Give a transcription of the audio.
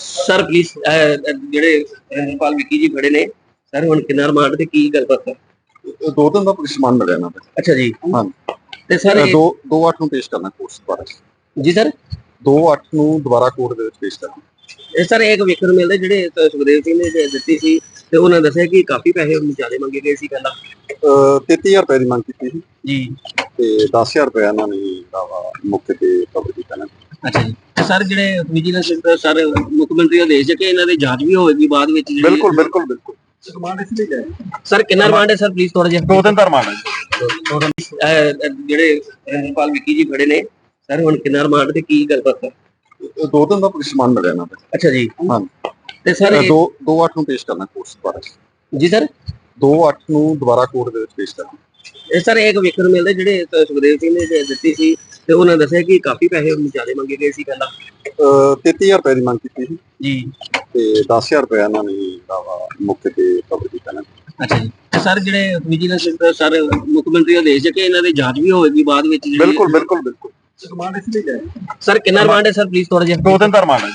Sir please ਜਿਹੜੇ principal Vicky ji ਖੜੇ ਨੇ ਸਰ ਹੁਣ ਕਿੰਨਾ ਰਿਮਾਂਡ ਤੇ ਕੀ ਗੱਲਬਾਤ ਹੈ? ਦੋ ਦਿਨ ਦਾ ਪੁਲਿਸ ਰਿਮਾਂਡ ਮਿਲਿਆ ਅੱਛਾ ਜੀ। ਹਾਂ ਤੇ ਸਰ ਇਹ ਦੋ ਦੋ ਅੱਠ ਨੂੰ ਪੇਸ਼ ਕਰਨਾ ਕੋਰਟ ਦੁਬਾਰਾ। ਜੀ ਸਰ ਦੋ ਅੱਠ ਨੂੰ ਦੁਬਾਰਾ ਕੋਰਟ ਦੇ ਵਿੱਚ ਪੇਸ਼ ਕਰਨਾ ਇਹ ਸਰ ਇੱਕ ਵੇਖਣ ਨੂੰ ਮਿਲਦਾ ਜਿਹੜੇ ਸੁਖਦੇਵ ਸਿੰਘ ਨੇ ਜੇ ਦਿੱਤੀ ਸੀ ਤੇ ਉਹਨਾਂ ਦੱਸਿਆ ਕਿ ਕਾਫੀ ਪੈਸੇ ਉਹਨੂੰ ਜ਼ਿਆਦਾ ਮੰਗੇ ਗਏ ਸੀ ਪਹਿਲਾਂ। ਅਹ 33000 ਰੁਪਏ ਦੀ ਮੰਗ ਕੀਤੀ ਸੀ। ਜੀ। ਤੇ 10000 ਰੁਪਏ ਇਹਨਾਂ ਨੇ ਦਾਵਾ ਮੌਕੇ ਤੇ ਕਵਰ ਕੀਤਾ ਨਾ। ਅੱਛਾ ਜੀ। ਸਰ ਜਿਹੜੇ ਵਿਜੀਲੈਂਸ ਸਰ ਮੁੱਖ ਮੰਤਰੀ ਆਦੇਸ਼ ਹੈ ਕਿ ਇਹਨਾਂ ਦੀ ਜਾਂਚ ਵੀ ਹੋਵੇਗੀ ਬਾਅਦ ਵਿੱਚ ਜਿਹੜੀ- ਬਿਲਕੁਲ ਬਿਲਕੁਲ ਬਿਲਕੁਲ। ਰਿਮਾਂਡ ਇਸ ਲਈ ਜਾਏ ਸਰ ਕਿੰਨਾ ਰਿਮਾਂਡ ਹੈ ਸਰ ਪਲੀਜ਼ ਥੋੜਾ ਜਿਹਾ? ਦੋ ਦਿਨ ਦਾ ਰਿਮਾਂਡ ਹੈ ਜਿਹੜੇ ਪ੍ਰਿੰਸੀਪਲ ਵਿੱਕੀ ਜੀ ਖੜੇ ਨੇ ਸਰ ਹੁਣ ਕਿੰਨਾ ਰਿਮਾਂਡ ਤੇ ਕੀ ਗੱਲਬਾਤ ਹੈ? ਦੋ ਦਿਨ ਦਾ ਪੁਲਿਸ ਰਿਮਾਂਡ ਮਿਲਿਆ ਦਾ ਅੱਛਾ ਜੀ। ਹਾਂ ਤੇ ਸਰ ਇਹ ਦੋ ਦੋ ਅੱਠ ਨੂੰ ਪੇਸ਼ ਕਰਨਾ ਕੋਰਟ ਦੁਬਾਰਾ ਜੀ ਸਰ? ਦੋ ਅੱਠ ਨੂੰ ਦੁਬਾਰਾ ਕੋਰਟ ਦੇ ਵਿੱਚ ਪੇਸ਼ ਕਰਨਾ ਇਹ ਸਰ ਇੱਕ ਵੇਖਣ ਨੂੰ ਮਿਲਦਾ ਜਿਹੜੇ ਸੁਖਦੇਵ ਸਿੰਘ ਨੇ ਜੇ ਦਿੱਤੀ ਸੀ ਤੇ ਉਹਨਾਂ ਦੱਸਿਆ ਕਿ ਕਾਫੀ ਪੈਸੇ ਉਹਨੂੰ ਜ਼ਿਆਦਾ ਮੰਗੇ ਗਏ ਸੀ ਪਹਿਲਾਂ। ਅਹ 33000 ਰੁਪਏ ਦੀ ਮੰਗ ਕੀਤੀ ਸੀ। ਜੀ। ਤੇ 10000 ਰੁਪਏ ਇਹਨਾਂ ਨੇ ਦਾਵਾ ਮੌਕੇ ਤੇ ਕਵਰ ਕੀਤਾ ਨਾ। ਅੱਛਾ ਜੀ। ਤੇ ਸਰ ਜਿਹੜੇ ਵਿਜੀਲੈਂਸ ਸਰ ਮੁੱਖ ਮੰਤਰੀ ਆਦੇਸ਼ ਹੈ ਕਿ ਇਹਨਾਂ ਦੀ ਜਾਂਚ ਵੀ ਹੋਵੇਗੀ ਬਾਅਦ ਵਿੱਚ ਜਿਹੜੀ- ਬਿਲਕੁਲ ਬਿਲਕੁਲ ਬਿਲਕੁਲ। ਸਰ ਕਿੰਨਾ ਰਿਮਾਂਡ ਹੈ ਸਰ ਪਲੀਜ਼ ਥੋੜਾ ਜਿਹਾ ਦੋ ਦਿਨ ਦਾ ਰਿਮਾਂਡ ਹੈ